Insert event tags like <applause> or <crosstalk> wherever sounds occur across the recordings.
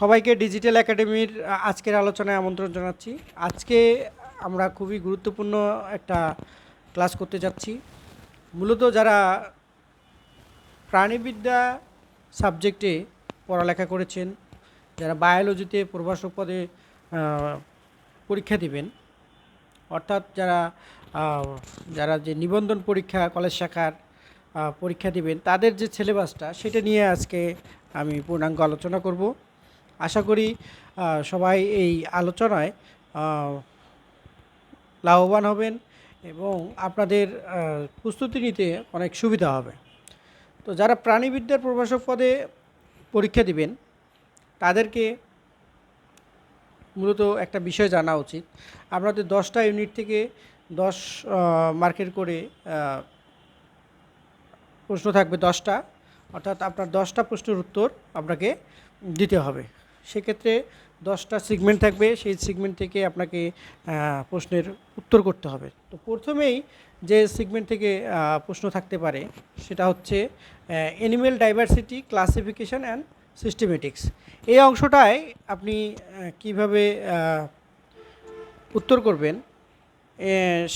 সবাইকে ডিজিটাল একাডেমির আজকের আলোচনায় আমন্ত্রণ জানাচ্ছি। আজকে আমরা খুবই গুরুত্বপূর্ণ একটা ক্লাস করতে যাচ্ছি। মূলত যারা প্রাণীবিদ্যা সাবজেক্টে পড়ালেখা করেছেন, যারা বায়োলজিতে প্রভাষক পদে পরীক্ষা দিবেন, অর্থাৎ যারা যারা যে নিবন্ধন পরীক্ষা, কলেজ শাখার পরীক্ষা দিবেন, তাদের যে সিলেবাসটা সেটা নিয়ে আজকে আমি পূর্ণাঙ্গ আলোচনা করব। আশা করি সবাই এই আলোচনায় লাভবান হবেন এবং আপনাদের প্রস্তুতি নিতে অনেক সুবিধা হবে। তো যারা প্রাণীবিদ্যার প্রভাষক পদে পরীক্ষা দিবেন, তাদেরকে মূলত একটা বিষয় জানা উচিত। আপনাদের দশটা ইউনিট থেকে দশ মার্কের করে প্রশ্ন থাকবে দশটা। অর্থাৎ আপনার দশটা প্রশ্নের উত্তর আপনাকে দিতে হবে। সেক্ষেত্রে দশটা সিগমেন্ট থাকবে। সেই সিগমেন্ট থেকে আপনাকে প্রশ্নের উত্তর করতে হবে। তো প্রথমেই যে সিগমেন্ট থেকে প্রশ্ন থাকতে পারে, সেটা হচ্ছে animal diversity classification and systematics এই অংশটায় আপনি কীভাবে উত্তর করবেন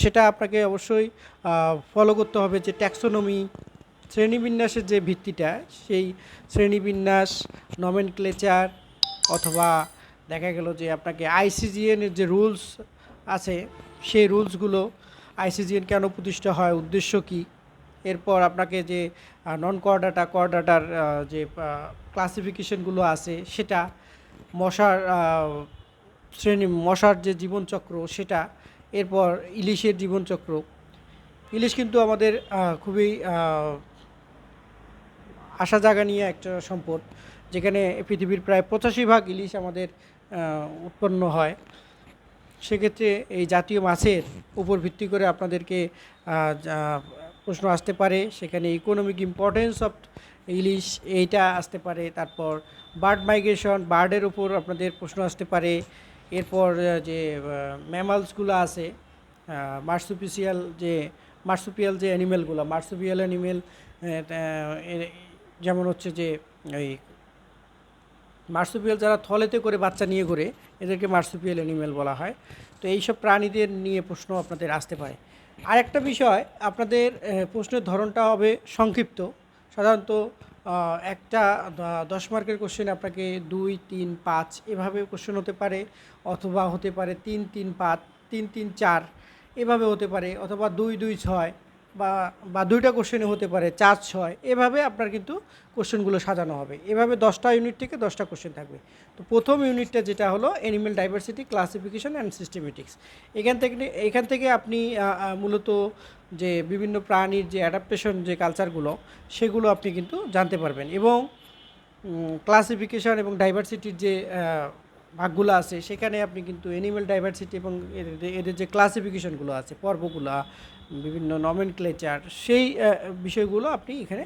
সেটা আপনাকে অবশ্যই ফলো করতে হবে যে ট্যাক্সোনমি শ্রেণীবিন্যাসের যে ভিত্তিটা, সেই শ্রেণীবিন্যাস নমেন ক্লেচার অথবা দেখা গেল যে আপনাকে আইসিজিএনের যে রুলস আছে, সেই রুলসগুলো আইসিজিএন কেন প্রতিষ্ঠা হয়, উদ্দেশ্য কী? এরপর আপনাকে যে নন করডাটা করডাটার যে ক্লাসিফিকেশনগুলো আছে, সেটা মশার শ্রেণি, মশার যে জীবনচক্র, সেটা এরপর ইলিশের জীবনচক্র। ইলিশ কিন্তু আমাদের খুবই আশা জাগা নিয়ে একটা সম্পদ। যেখানে পৃথিবীর প্রায় পঁচাশি ভাগ ইলিশ আমাদের উৎপন্ন হয়। সেক্ষেত্রে এই জাতীয় মাছের উপর ভিত্তি করে আপনাদেরকে প্রশ্ন আসতে পারে, সেখানে ইকোনমিক ইম্পর্টেন্স অফ ইলিশ এইটা আসতে পারে, তারপর বার্ড মাইগ্রেশন বার্ডের উপর আপনাদের প্রশ্ন আসতে পারে। এরপর যে ম্যামালসগুলো আছে মার্সুপিসিয়াল যে মার্সুপিয়াল যে অ্যানিমেলগুলো মার্সুপিয়াল অ্যানিমেল যেমন হচ্ছে যে এই মার্সুপিয়াল যারা থলেতে করে বাচ্চা নিয়ে ঘুরে, এদেরকে মার্সুপিয়াল অ্যানিমেল বলা হয়। তো এইসব প্রাণীদের নিয়ে প্রশ্ন আপনাদের আসতে পারে। আরেকটা বিষয়, আপনাদের প্রশ্নের ধরনটা হবে সংক্ষিপ্ত। সাধারণত একটা দশ মার্কের কোশ্চেন আপনাকে দুই, তিন, পাঁচ এভাবে কোশ্চেন হতে পারে, অথবা হতে পারে তিন তিন, পাঁচ, তিন তিন, চার এভাবে হতে পারে, অথবা দুই দুই, ছয় বা বা দুইটা কোশ্চেনে হতে পারে, চার, ছয়, এভাবে আপনার কিন্তু কোশ্চেনগুলো সাজানো হবে। এভাবে দশটা ইউনিট থেকে দশটা কোশ্চেন থাকবে। তো প্রথম ইউনিটটা যেটা হলো animal diversity classification and systematics এখান থেকে এখান থেকে আপনি মূলত যে বিভিন্ন প্রাণীর যে অ্যাডাপ্টেশন যে কালচারগুলো সেগুলো আপনি কিন্তু জানতে পারবেন। এবং ক্লাসিফিকেশন এবং ডাইভার্সিটির যে ভাগগুলো আছে, সেখানে আপনি কিন্তু অ্যানিমেল ডাইভার্সিটি এবং এদের- যে ক্লাসিফিকেশনগুলো আছে, পর্বগুলো, বিভিন্ন নমেন ক্লেচার সেই বিষয়গুলো আপনি এখানে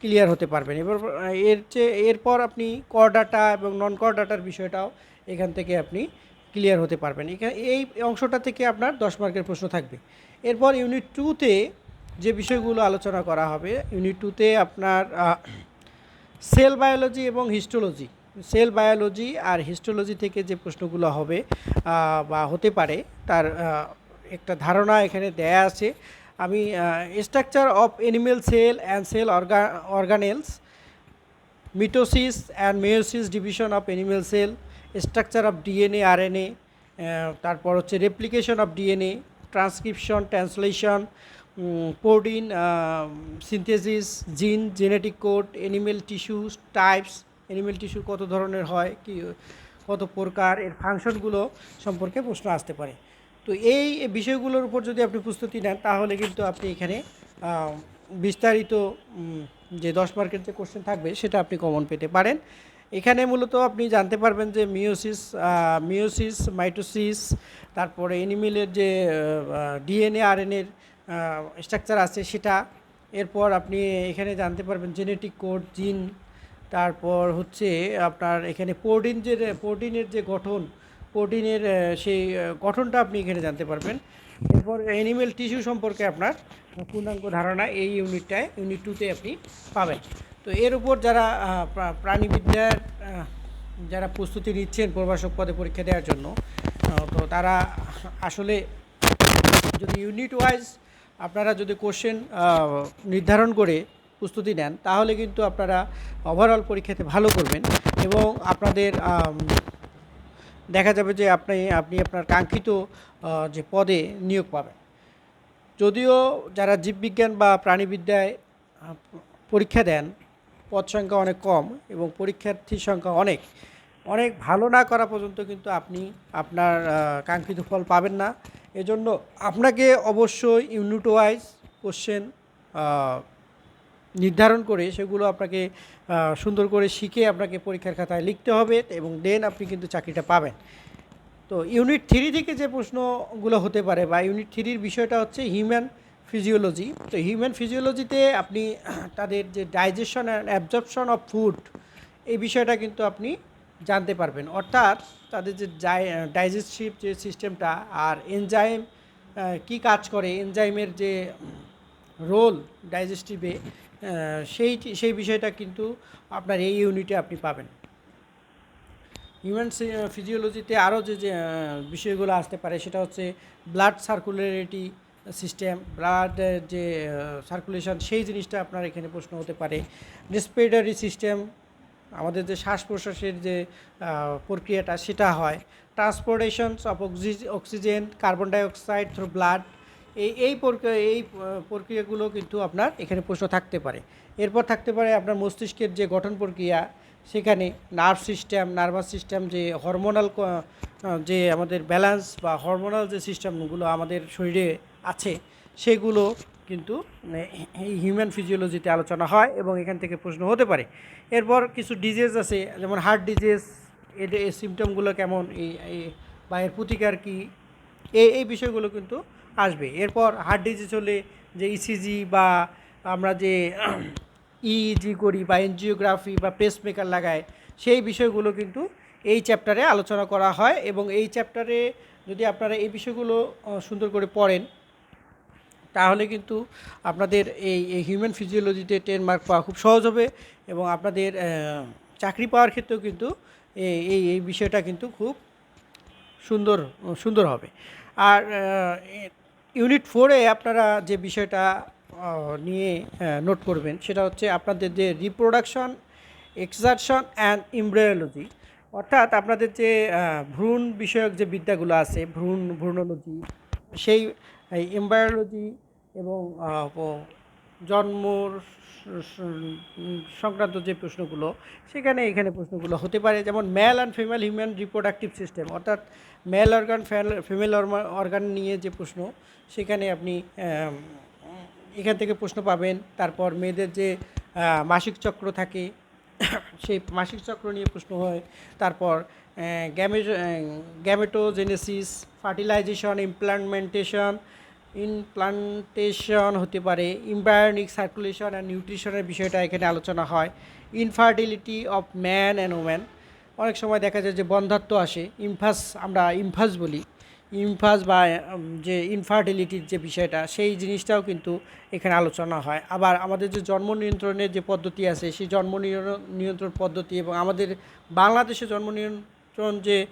ক্লিয়ার হতে পারবেন। এবার এর চেয়ে, এরপর আপনি ডাটা এবং নন ডাটার বিষয়টাও এখান থেকে আপনি ক্লিয়ার হতে পারবেন। এখানে, এই অংশটা থেকে আপনার দশ মার্কের প্রশ্ন থাকবে। এরপর ইউনিট টুতে যে বিষয়গুলো আলোচনা করা হবে ইউনিট টুতে আপনার সেল বায়োলজি এবং হিস্টোলজি সেল বায়োলজি আর হিস্টোলজি থেকে যে প্রশ্নগুলো হবে বা হতে পারে, তার একটা ধারণা এখানে দেয়া আছে। আমি structure of animal cell and cell orga organelles mitosis and meiosis division of animal cell structure of DNA RNA তারপর হচ্ছে replication of DNA transcription translation protein synthesis gene genetic code animal tissue types animal tissue কত ধরনের হয়, কি, কত প্রকার, এর ফাংশনগুলো সম্পর্কে প্রশ্ন আসতে পারে। তো এই বিষয়গুলোর উপর যদি আপনি প্রস্তুতি নেন, তাহলে কিন্তু আপনি এখানে বিস্তারিত যে দশ মার্কের যে কোশ্চেন থাকবে, সেটা আপনি কমন পেতে পারেন। এখানে মূলত আপনি জানতে পারবেন যে মিওসিস মিওসিস মাইটোসিস তারপরে এনিমেলের যে ডিএনএ আরএনএর স্ট্রাকচার আছে সেটা। এরপর আপনি এখানে জানতে পারবেন জেনেটিক কোড জিন তারপর হচ্ছে আপনার এখানে প্রোটিন যে প্রোটিনের যে গঠন প্রোটিনের সেই গঠনটা আপনি এখানে জানতে পারবেন। এরপর অ্যানিমেল টিস্যু সম্পর্কে আপনার পূর্ণাঙ্গ ধারণা এই ইউনিটটায় ইউনিট টুতে আপনি পাবেন। তো এর উপর যারা প্রা- প্রাণীবিদ্যার যারা প্রস্তুতি নিচ্ছেন প্রভাষক পদে পরীক্ষা দেওয়ার জন্য তো তারা আসলে যদি ইউনিট ওয়াইজ আপনারা যদি কোশ্চেন নির্ধারণ করে প্রস্তুতি নেন, তাহলে কিন্তু আপনারা ওভারঅল পরীক্ষাতে ভালো করবেন এবং আপনাদের দেখা যাবে যে আপনি আপনি আপনার কাঙ্ক্ষিত যে পদে নিয়োগ পাবেন। যদিও যারা জীববিজ্ঞান বা প্রাণীবিদ্যায় পরীক্ষা দেন, পদ সংখ্যা অনেক কম এবং পরীক্ষার্থীর সংখ্যা অনেক অনেক ভালো না করা পর্যন্ত কিন্তু আপনি আপনার কাঙ্ক্ষিত ফল পাবেন না। এজন্য আপনাকে অবশ্যই ইউনিট ওয়াইজ কোশ্চেন নির্ধারণ করে সেগুলো আপনাকে সুন্দর করে শিখে আপনাকে পরীক্ষার খাতায় লিখতে হবে এবং দেন আপনি কিন্তু চাকরিটা পাবেন। তো ইউনিট থ্রি থেকে যে প্রশ্নগুলো হতে পারে বা ইউনিট থ্রির বিষয়টা হচ্ছে হিউম্যান ফিজিওলজি। তো হিউম্যান ফিজিওলজিতে আপনি <clears throat> তাদের যে digestion and absorption of food, এই বিষয়টা কিন্তু আপনি জানতে পারবেন। অর্থাৎ তাদের যে ডাইজেস্টিভ যে সিস্টেমটা আর এনজাইম কি কাজ করে, এনজাইমের যে রোল ডাইজেস্টিভে সেই সেই বিষয়টা কিন্তু আপনার এই ইউনিটে আপনি পাবেন। হিউম্যান ফিজিওলজিতে আরও যে যে বিষয়গুলো আসতে পারে, সেটা হচ্ছে ব্লাড সার্কুলারিটি সিস্টেম ব্লাড যে সার্কুলেশন সেই জিনিসটা আপনার এখানে প্রশ্ন হতে পারে। রেসপিরেটরি সিস্টেম আমাদের যে শ্বাস প্রশ্বাসের যে প্রক্রিয়াটা, সেটা হয়। Transportations of oxygen carbon dioxide through blood এই এই প্রক্রিয়া এই প্রক্রিয়াগুলো কিন্তু আপনার এখানে প্রশ্ন থাকতে পারে। এরপর থাকতে পারে আপনার মস্তিষ্কের যে গঠন প্রক্রিয়া, সেখানে নার্ভ সিস্টেম নার্ভাস সিস্টেম যে হরমোনাল যে আমাদের ব্যালেন্স বা হরমোনাল যে সিস্টেমগুলো আমাদের শরীরে আছে, সেগুলো কিন্তু মানে এই হিউম্যান ফিজিওলজিতে আলোচনা হয় এবং এখান থেকে প্রশ্ন হতে পারে। এরপর কিছু ডিজিজ আছে, যেমন হার্ট ডিজিজ এই সিমটমগুলো কেমন এই- বা এর প্রতিকার কী, এই এই বিষয়গুলো কিন্তু আসবে। এরপর হার্ট ডিজিজ চলে যে ইসিজি বা আমরা যে <clears throat> ইইজি করি বা এনজিওগ্রাফি বা পেসমেকার লাগাই সেই বিষয়গুলো কিন্তু এই চ্যাপ্টারে আলোচনা করা হয় এবং এই চ্যাপ্টারে যদি আপনারা এই বিষয়গুলো সুন্দর করে পড়েন, তাহলে কিন্তু আপনাদের এই এই হিউম্যান ফিজিওলজিতে টেন মার্ক পাওয়া খুব সহজ হবে এবং আপনাদের চাকরি পাওয়ার ক্ষেত্রেও কিন্তু এই এই বিষয়টা কিন্তু খুব সুন্দর সুন্দর হবে। আর ইউনিট ফোরে আপনারা যে বিষয়টা নিয়ে নোট করবেন, সেটা হচ্ছে আপনাদের যে রিপ্রোডাকশন, এক্সারশন অ্যান্ড ইমব্রায়োলজি অর্থাৎ আপনাদের যে ভ্রূণ বিষয়ক যে বিদ্যাগুলো আছে, ভ্রূণ, ভ্রূণোলজি, সেই এমব্রায়োলজি এবং জন্মর সংক্রান্ত যে প্রশ্নগুলো, সেখানে এখানে প্রশ্নগুলো হতে পারে, যেমন male and female human reproductive system অর্থাৎ মেল অর্গান ফিমেল অর্গান নিয়ে যে প্রশ্ন সেখানে আপনি এখান থেকে প্রশ্ন পাবেন। তারপর মেয়েদের যে মাসিক চক্র থাকে, সেই মাসিক চক্র নিয়ে প্রশ্ন হয়। তারপর গ্যামে গ্যামেটোজেনেসিস, ফার্টিলাইজেশন ইমপ্লান্টমেন্টেশন ইনপ্লান্টেশন হতে পারে ইমব্রায়োনিক সার্কুলেশন অ্যান্ড নিউট্রিশনের বিষয়টা এখানে আলোচনা হয়। Infertility of man and woman. অনেক সময় দেখা যায় যে বন্ধাত্ব আসে, ইমফাস আমরা ইমফাস বলি। ইমফাস বা যে ইনফার্টিলিটির যে বিষয়টা, সেই জিনিসটাও কিন্তু এখানে আলোচনা হয়। আবার আমাদের যে জন্ম নিয়ন্ত্রণের যে পদ্ধতি আছে, সেই জন্ম নিয়ন্ত্রণ- নিয়ন্ত্রণ পদ্ধতি এবং আমাদের বাংলাদেশে জন্ম নিয়ন্ত্রণ যে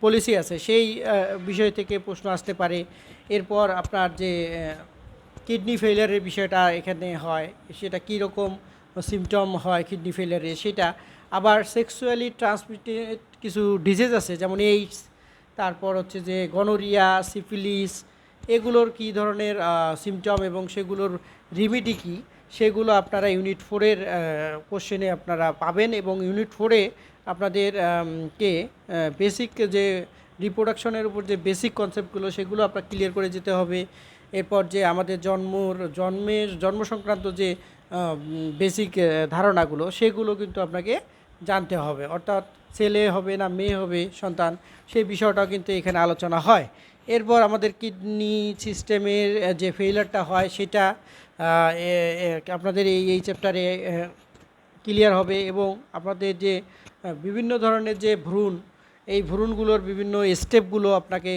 পলিসি আছে, সেই বিষয় থেকে প্রশ্ন আসতে পারে। এরপর আপনার যে কিডনি ফেলিয়ারের বিষয়টা এখানে হয়, সেটা কী রকম সিমটম হয় কিডনি ফেলিয়ারে সেটা। আবার সেক্সুয়ালি ট্রান্সমিটেড কিছু ডিজিজ আছে, যেমন এইডস তারপর হচ্ছে যে গনোরিয়া, সিফিলিস, এগুলোর কী ধরনের সিমটম এবং সেগুলোর রিমিডি কী? সেগুলো আপনারা ইউনিট ফোরের কোশ্চেনে আপনারা পাবেন এবং ইউনিট ফোরে আপনাদের কে বেসিক যে রিপ্রোডাকশনের উপর যে বেসিক কনসেপ্টগুলো সেগুলো আপনার ক্লিয়ার করে যেতে হবে। এরপর যে আমাদের জন্মর, জন্মের, জন্ম সংক্রান্ত যে বেসিক ধারণাগুলো, সেগুলো কিন্তু আপনাকে জানতে হবে। অর্থাৎ ছেলে হবে না মেয়ে হবে সন্তান, সেই বিষয়টাও কিন্তু এখানে আলোচনা হয়। এরপর আমাদের কিডনি সিস্টেমের যে ফেইলারটা হয় সেটা আপনাদের এই এই চ্যাপ্টারে ক্লিয়ার হবে এবং আপনাদের যে বিভিন্ন ধরনের যে ভ্রূণ, এই ভ্রূণগুলোর বিভিন্ন স্টেপগুলো আপনাকে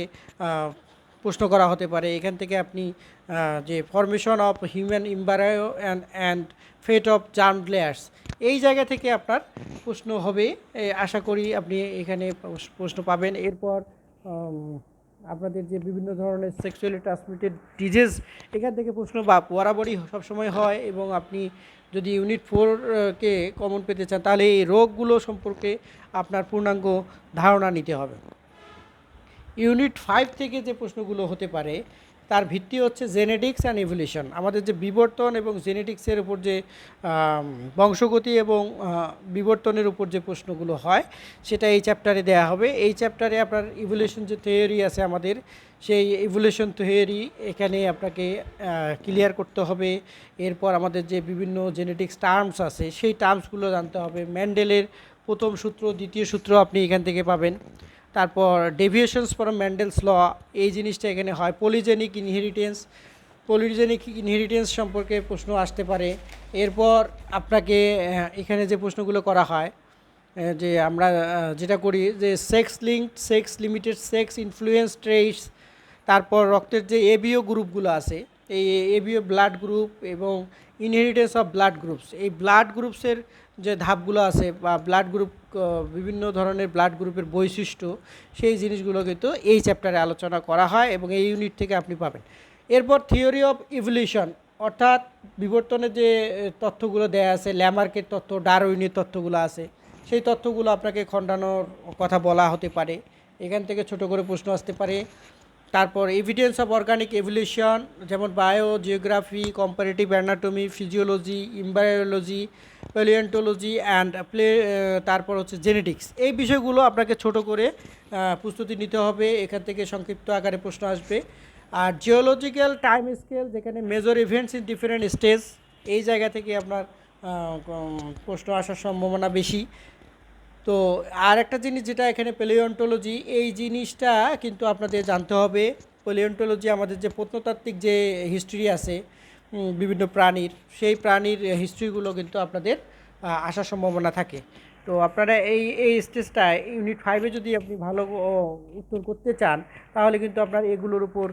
প্রশ্ন করা হতে পারে। এখান থেকে আপনি যে formation of human embryo and and fate of germ layers এই জায়গা থেকে আপনার প্রশ্ন হবে। আশা করি আপনি এখানে প্রশ- প্রশ্ন পাবেন। এরপর আপনাদের যে বিভিন্ন ধরনের সেক্সুয়ালি ট্রান্সমিটেড ডিজিজ এখান থেকে প্রশ্ন বা বরাবরই সবসময় হয় এবং আপনি যদি ইউনিট ফোর কে কমন পেতে চান, তাহলে এই রোগগুলো সম্পর্কে আপনার পূর্ণাঙ্গ ধারণা নিতে হবে। ইউনিট ফাইভ থেকে যে প্রশ্নগুলো হতে পারে, তার ভিত্তি হচ্ছে জেনেটিক্স অ্যান্ড ইভলিউশন। আমাদের যে বিবর্তন এবং জেনেটিক্সের উপর যে বংশগতি এবং বিবর্তনের উপর যে প্রশ্নগুলো হয়, সেটা এই চ্যাপ্টারে দেয়া হবে। এই চ্যাপ্টারে আপনার ইভলিউশন যে থিওরি আছে আমাদের, সেই ইভলিউশন থিওরি এখানে আপনাকে ক্লিয়ার করতে হবে। এরপর আমাদের যে বিভিন্ন জেনেটিক্স টার্মস আছে, সেই টার্মসগুলো জানতে হবে। ম্যান্ডেলের প্রথম সূত্র, দ্বিতীয় সূত্র আপনি এখান থেকে পাবেন। তারপর ডেভিয়েশনস ফ্রম ম্যান্ডেলস ল এই জিনিসটা এখানে হয়। পলিজেনিক ইনহেরিটেন্স পলিজেনিক ইনহেরিটেন্স সম্পর্কে প্রশ্ন আসতে পারে। এরপর আপনাকে এখানে যে প্রশ্নগুলো করা হয় যে আমরা যেটা করি যে sex linked sex limited sex influence traits তারপর রক্তের যে এবিও গ্রুপগুলো আছে, এই এবিও ব্লাড গ্রুপ এবং ইনহেরিটেন্স অফ ব্লাড গ্রুপস এই ব্লাড গ্রুপসের যে ধাপগুলো আছে বা ব্লাড গ্রুপ বিভিন্ন ধরনের ব্লাড গ্রুপের বৈশিষ্ট্য, সেই জিনিসগুলো কিন্তু এই চ্যাপ্টারে আলোচনা করা হয় এবং এই ইউনিট থেকে আপনি পাবেন। এরপর থিওরি অফ ইভলিউশন অর্থাৎ বিবর্তনের যে তথ্যগুলো দেয়া আছে ল্যামার্কের তথ্য ডারউইনের তথ্যগুলো আছে, সেই তথ্যগুলো আপনাকে খণ্ডানোর কথা বলা হতে পারে। এখান থেকে ছোট করে প্রশ্ন আসতে পারে তারপর এভিডেন্স অফ অর্গানিক এভলিউশন যেমন biogeography comparative anatomy physiology embryology palaeontology and play তারপর হচ্ছে জেনেটিক্স এই বিষয়গুলো আপনাকে ছোট করে প্রস্তুতি নিতে হবে, এখান থেকে সংক্ষিপ্ত আকারে প্রশ্ন আসবে। আর জিওলজিক্যাল টাইম স্কেল যেখানে major events in different stage এই জায়গা থেকে আপনার প্রশ্ন আসার সম্ভাবনা বেশি। তো আর একটা জিনিস যেটা এখানে পেলিওন্টোলজি এই জিনিসটা কিন্তু আপনাদের জানতে হবে। পেলিওন্টোলজি আমাদের যে প্রত্নতাত্ত্বিক যে হিস্ট্রি আছে বিভিন্ন প্রাণীর, সেই প্রাণীর হিস্ট্রিগুলো কিন্তু আপনাদের আসার সম্ভাবনা থাকে। তো আপনারা এই এই স্টেজটায় ইউনিট ফাইভে যদি আপনি ভালো উত্তর করতে চান, তাহলে কিন্তু আপনার এগুলোর উপর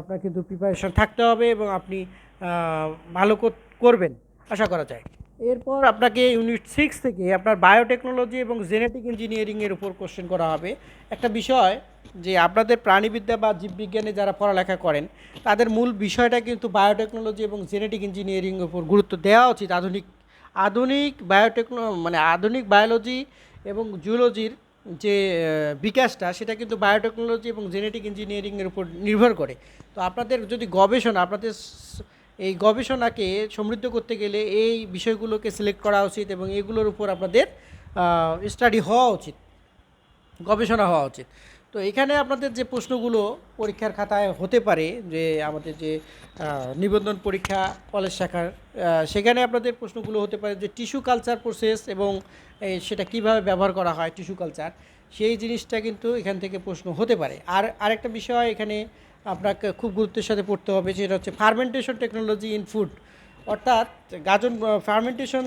আপনার কিন্তু প্রিপারেশন থাকতে হবে এবং আপনি ভালো করবেন। আশা করা যায়। এরপর আপনাকে ইউনিট সিক্স থেকে আপনার বায়োটেকনোলজি এবং জেনেটিক ইঞ্জিনিয়ারিংয়ের উপর কোশ্চেন করা হবে। একটা বিষয় যে আপনাদের প্রাণীবিদ্যা বা জীববিজ্ঞানে যারা পড়ালেখা করেন, তাদের মূল বিষয়টা কিন্তু বায়োটেকনোলজি এবং জেনেটিক ইঞ্জিনিয়ারিংয়ের উপর গুরুত্ব দেওয়া উচিত। আধুনিক আধুনিক বায়োটেকনো মানে আধুনিক বায়োলজি এবং জুলজির যে বিকাশটা, সেটা কিন্তু বায়োটেকনোলজি এবং জেনেটিক ইঞ্জিনিয়ারিংয়ের উপর নির্ভর করে। তো আপনাদের যদি গবেষণা, আপনাদের এই গবেষণাকে সমৃদ্ধ করতে গেলে এই বিষয়গুলোকে সিলেক্ট করা উচিত এবং এগুলোর উপর আপনাদের স্টাডি হওয়া উচিত, গবেষণা হওয়া উচিত। তো এখানে আপনাদের যে প্রশ্নগুলো পরীক্ষার খাতায় হতে পারে, যে আমাদের যে নিবন্ধন পরীক্ষা কলেজ শাখার সেখানে আপনাদের প্রশ্নগুলো হতে পারে যে টিস্যু কালচার প্রসেস এবং সেটা কীভাবে ব্যবহার করা হয় টিস্যু কালচার সেই জিনিসটা কিন্তু এখান থেকে প্রশ্ন হতে পারে। আর আরেকটা বিষয় এখানে আপনাকে খুব গুরুত্বের সাথে পড়তে হবে সেটা হচ্ছে ফার্মেন্টেশন টেকনোলজি ইন ফুড অর্থাৎ গাজন ফার্মেন্টেশন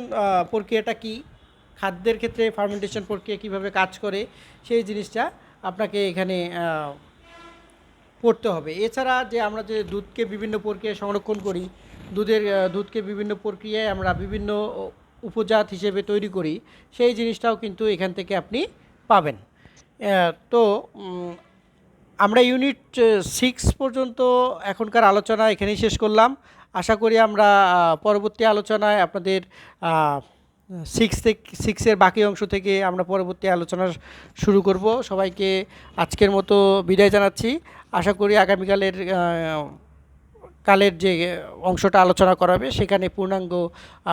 প্রক্রিয়াটা কি, খাদ্যের ক্ষেত্রে ফার্মেন্টেশন প্রক্রিয়া কীভাবে কাজ করে, সেই জিনিসটা আপনাকে এখানে পড়তে হবে। এছাড়া যে আমরা যে দুধকে বিভিন্ন প্রক্রিয়ায় সংরক্ষণ করি, দুধের দুধকে বিভিন্ন প্রক্রিয়ায় আমরা বিভিন্ন উপজাত হিসেবে তৈরি করি, সেই জিনিসটাও কিন্তু এখান থেকে আপনি পাবেন। তো আমরা ইউনিট সিক্স পর্যন্ত এখনকার আলোচনা এখানেই শেষ করলাম। আশা করি আমরা পরবর্তী আলোচনায় আপনাদের সিক্স থেকে সিক্সের বাকি অংশ থেকে আমরা পরবর্তী আলোচনা শুরু করব। সবাইকে আজকের মতো বিদায় জানাচ্ছি। আশা করি আগামীকালের কালের যে অংশটা আলোচনা করাবে, সেখানে পূর্ণাঙ্গ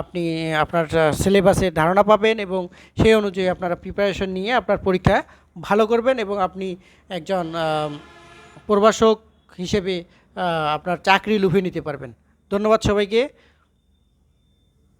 আপনি, আপনার সিলেবাসের ধারণা পাবেন এবং সেই অনুযায়ী আপনারা প্রিপারেশন নিয়ে আপনার পরীক্ষা ভালো করবেন এবং আপনি একজন প্রভাষক হিসেবে আপনার চাকরি লুফে নিতে পারবেন। ধন্যবাদ সবাইকে।